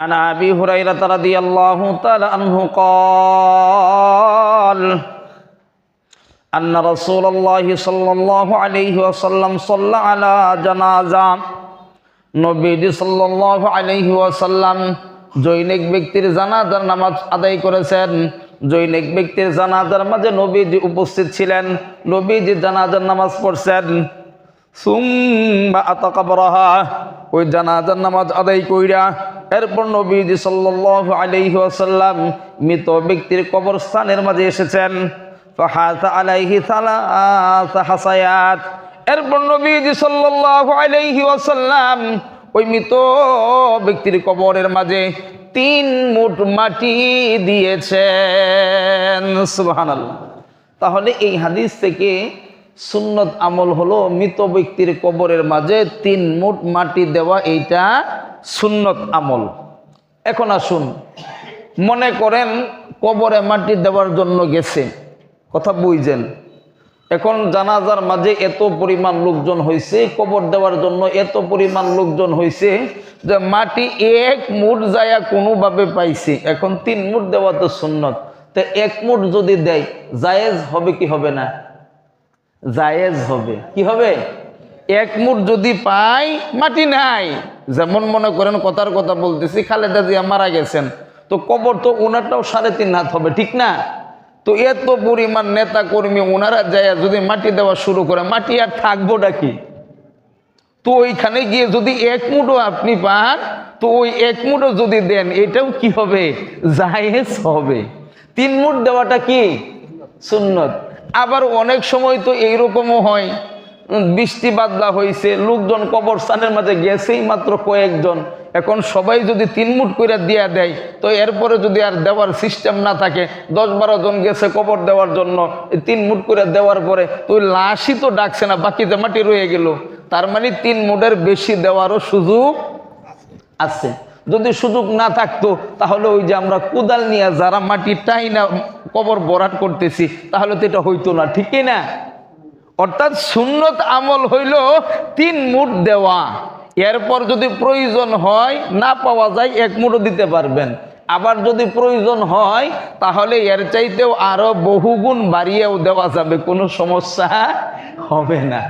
عن ابي هريره رضي الله تعالى عنه قال ان رسول الله صلى الله عليه وسلم صلى على جنازه নবীজি সাল্লাল্লাহু আলাইহি ওয়াসাল্লাম জৈনিক ব্যক্তির জানাজার নামাজ আদায় করেছেন জৈনিক ব্যক্তির জানাজার মাঝে নবীজি উপস্থিত ছিলেন নবীজি জানাজার নামাজ পড়ছেন সুম্মা আতাকাবরাহা ওই জানাজার নামাজ আদায় কইরা এরপর নবীজি সাল্লাল্লাহু আলাইহি ওয়াসাল্লাম মৃত ব্যক্তির কবরস্থানের মাঝে এসেছেন। আলাইহি এরপর নবীজি সাল্লাল্লাহু আলাইহি ওয়াসাল্লাম ওই মৃত ব্যক্তির কবরের মাঝে তিন মুঠ মাটি দিয়েছেন। সুবহানাল্লাহ। তাহলে এই হাদিস থেকে সুন্নত আমল হলো মৃত ব্যক্তির কবরের মাঝে তিন মুঠ মাটি দেওয়া, এইটা সুন্নত আমল। এখন আসুন, মনে করেন কবরে মাটি দেওয়ার জন্য গেছে। কথা বুঝছেন এখন জানাজার মাঝে এত পরিমাণ লোকজন হয়েছে কবর দেওয়ার জন্য এত পরিমাণ লোকজন হয়েছে যে মাটি এক মুঠ যায়া কোনোভাবে পাইছে। এখন তিন মুঠ দেওয়া তো সুন্নত। তো এক মুঠ যদি দেয়, জায়েজ হবে কি হবে না? জায়েজ হবে। কি হবে? এক মুঠ যদি পাই, মাটি নাই। যেমন মনে করেন কথার কথা বলতেছি, খালেদা জিয়া মারা গেছেন। তো কবর তো ওনারটাও সাড়ে তিন হাত হবে, ঠিক না? তো এত পরিমাণ নেতা কর্মী ওনারা যায় যদি মাটি দেওয়া শুরু করে, মাটি আর থাকব কি? তো ওইখানে গিয়ে যদি এক মুঠো আপনি পান, তো ওই এক মুঠো যদি দেন, এটাও কি হবে? জায়েজ হবে। তিন মুঠ দেওয়াটা কি? সুন্নত। আবার অনেক সময় তো এইরকমও হয়। বৃষ্টি বাদলা হয়েছে লোকজন কবরস্থানের মাঝে গেছেই মাত্র কয়েকজন। এখন সবাই যদি তিন মুঠ করে দিয়া দেয়, তো এরপরে যদি আর দেওয়ার সিস্টেম না থাকে, দশ বারো জন গেছে কবর দেওয়ার জন্য তিন মুঠ করে দেওয়ার পরে তো ওই লাশই তো ডাকছে না, বাকিতে মাটি রয়ে গেল। তার মানে তিন মুঠের বেশি দেওয়ারও সুযোগ আছে। যদি সুযোগ না থাকতো, তাহলে ওই যে আমরা কোদাল নিয়ে যারা মাটি টাই না কবর বরাট করতেছি, তাহলে তো এটা হইতো না, ঠিকই না? অর্থাৎ সুন্নত আমল হইল তিন মুঠ দেওয়া। এরপর যদি প্রয়োজন হয়, না পাওয়া যায়, এক মুঠও দিতে পারবেন। আবার যদি প্রয়োজন হয়, তাহলে এর চাইতেও আরও বহুগুণ বাড়িয়েও দেওয়া যাবে, কোনো সমস্যা হবে না।